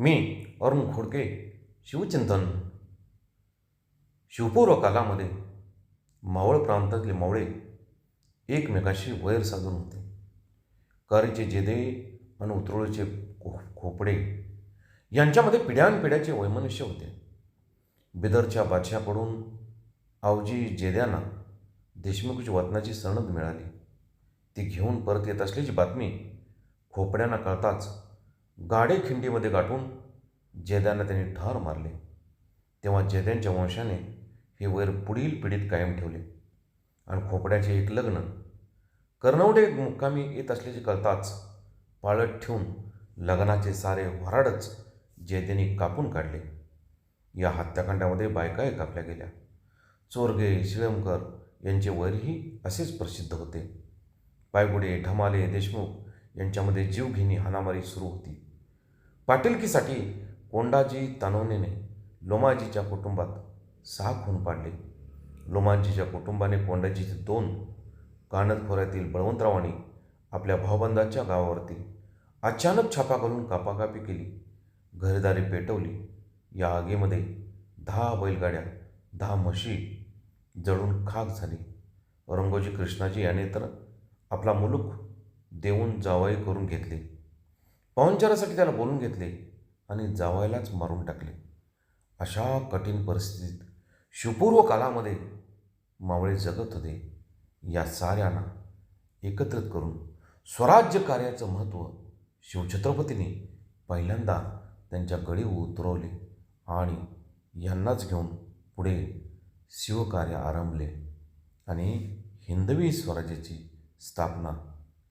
मी अरुण खोडके शिवचिंतन. शिवपूर्व कालामध्ये मावळ प्रांतातले मावळे एकमेकाशी वैर साधून होते. कारीचे जेदे आणि उतरोळीचे खो खोपडे यांच्यामध्ये पिढ्यानपिढ्याचे वैमनुष्य होते. बिदरच्या बादशाकडून आवजी जेद्यांना देशमुखची वतनाची सनद मिळाली. ती घेऊन परत येत असल्याची बातमी खोपड्यांना कळताच गाडे खिंडीमध्ये गाठून जेद्यांना त्यांनी ठार मारले. तेव्हा जेद्यांच्या वंशाने हे वैर पुढील पिढीत कायम ठेवले. आणि खोपड्याचे एक लग्न कर्नवडे मुक्कामी येत असल्याचे कळताच पाळत ठेवून लग्नाचे सारे वराडच जयदेनी कापून काढले. या हत्याकांडामध्ये बायकाही कापल्या गेल्या. चोरगे शिळमकर यांचे वैरही असेच प्रसिद्ध होते. पायगुडे ढमाले देशमुख यांच्यामध्ये जीवघेणी हाणामारी सुरू होती. पाटीलकीसाठी कोंडाजी तानवणेने लोमाजीच्या कुटुंबात सहा खून पाडले. लोमाजीच्या कुटुंबाने कोंडाजीचे दोन कानद खोऱ्यातील बळवंतरावांनी आपल्या भावबंधाच्या गावावरती अचानक छापा घालून कापाकापी केली. घरदारी पेटवली. या आगीमध्ये दहा बैलगाड्या दहा म्हशी जळून खाक झाली. औरंगोजी कृष्णाजी याने तर आपला मुलूक देऊन जावाई करून घेतले. पाहुणचारासाठी त्याला बोलून घेतले आणि जावायलाच मारून टाकले. अशा कठीण परिस्थितीत शिवपूर्व कालामध्ये मावळे जगत होते. या साऱ्यांना एकत्रित करून स्वराज्य कार्याचं महत्त्व शिवछत्रपतीने पहिल्यांदा त्यांच्या गडी उतरवले आणि यांनाच घेऊन पुढे शिवकार्य आरंभले आणि हिंदवी स्वराज्याची स्थापना